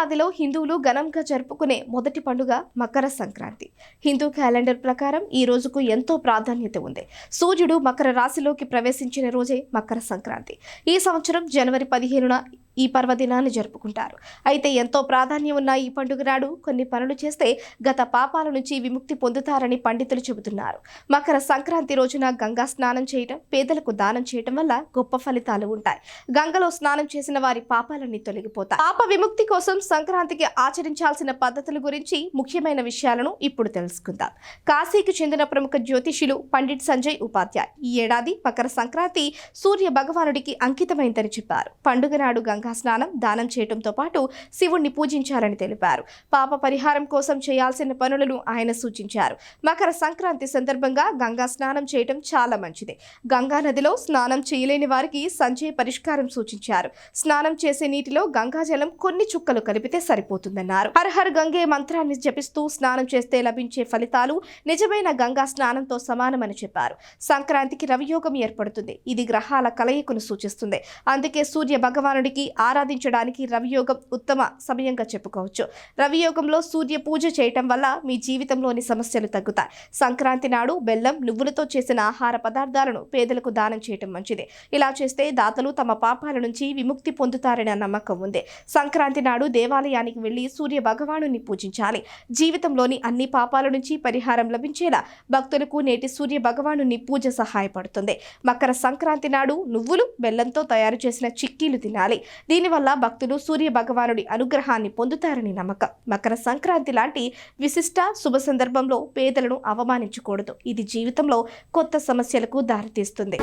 దక్షిణాదిలో హిందువులు ఘనంగా జరుపుకునే మొదటి పండుగ మకర సంక్రాంతి. హిందూ క్యాలెండర్ ప్రకారం ఈ రోజుకు ఎంతో ప్రాధాన్యత ఉంది. సూర్యుడు మకర రాశిలోకి ప్రవేశించిన రోజే మకర సంక్రాంతి. ఈ సంవత్సరం జనవరి పదిహేనున ఈ పర్వదినాన్ని జరుపుకుంటారు. అయితే ఎంతో ప్రాధాన్యం ఉన్న ఈ పండుగ నాడు కొన్ని పనులు చేస్తే గత పాపాల నుంచి విముక్తి పొందుతారని పండితులు చెబుతున్నారు. మకర సంక్రాంతి రోజున గంగా స్నానం చేయటం పేదలకు దానం చేయటం వల్ల గొప్ప ఫలితాలు ఉంటాయి. గంగలో స్నానం చేసిన వారి పాపాలన్నీ తొలగిపోతాయి. పాప విముక్తి కోసం సంక్రాంతికి ఆచరించాల్సిన పద్ధతుల గురించి ముఖ్యమైన విషయాలను ఇప్పుడు తెలుసుకుందాం. కాశీకి చెందిన ప్రముఖ జ్యోతిషులు పండిట్ సంజయ్ ఉపాధ్యాయ్ ఈ ఏడాది మకర సంక్రాంతి సూర్య భగవానుడికి అంకితమైందని చెప్పారు. పండుగ నాడు గంగా స్నానం దానం చేయడంతో పాటు శివుణ్ణి పూజించారని తెలిపారు. పాప పరిహారం కోసం చేయాల్సిన పనులను ఆయన సూచించారు. మకర సంక్రాంతి సందర్భంగా గంగా స్నానం చేయడం చాలా మంచిది. గంగా నదిలో స్నానం చేయలేని వారికి సంజయ్ పరిష్కారం సూచించారు. స్నానం చేసే నీటిలో గంగాజలం కొన్ని చుక్కలు కలిపి కలిపితే సరిపోతుందన్నారు. హర్ గంగే మంత్రాన్ని జపిస్తూ స్నానం చేస్తే లభించే ఫలితాలు నిజమైన గంగా స్నానంతో సమానమని చెప్పారు. సంక్రాంతికి రవియోగం ఏర్పడుతుంది. ఇది గ్రహాల కలయికను సూచిస్తుంది. అందుకే సూర్య భగవానుడికి ఆరాధించడానికి రవియోగం ఉత్తమ సమయంగా చెప్పుకోవచ్చు. రవియోగంలో సూర్య పూజ చేయటం వల్ల మీ జీవితంలోని సమస్యలు తగ్గుతాయి. సంక్రాంతి నాడు బెల్లం నువ్వులతో చేసిన ఆహార పదార్థాలను పేదలకు దానం చేయటం మంచిది. ఇలా చేస్తే దాతలు తమ పాపాల నుంచి విముక్తి పొందుతారనే నమ్మకం ఉంది. సంక్రాంతి నాడు దేవాలయానికి వెళ్ళి సూర్య భగవానుని పూజించాలి. జీవితంలోని అన్ని పాపాల నుంచి పరిహారం లభించేలా భక్తులకు నేటి సూర్య భగవానుని పూజ సహాయపడుతుంది. మకర సంక్రాంతి నాడు నువ్వులు బెల్లంతో తయారు చేసిన చిక్కీలు తినాలి. దీనివల్ల భక్తులు సూర్య భగవానుడి అనుగ్రహాన్ని పొందుతారని నమ్మకం. మకర సంక్రాంతి లాంటి విశిష్ట శుభ సందర్భంలో పేదలను అవమానించకూడదు. ఇది జీవితంలో కొత్త సమస్యలకు దారితీస్తుంది.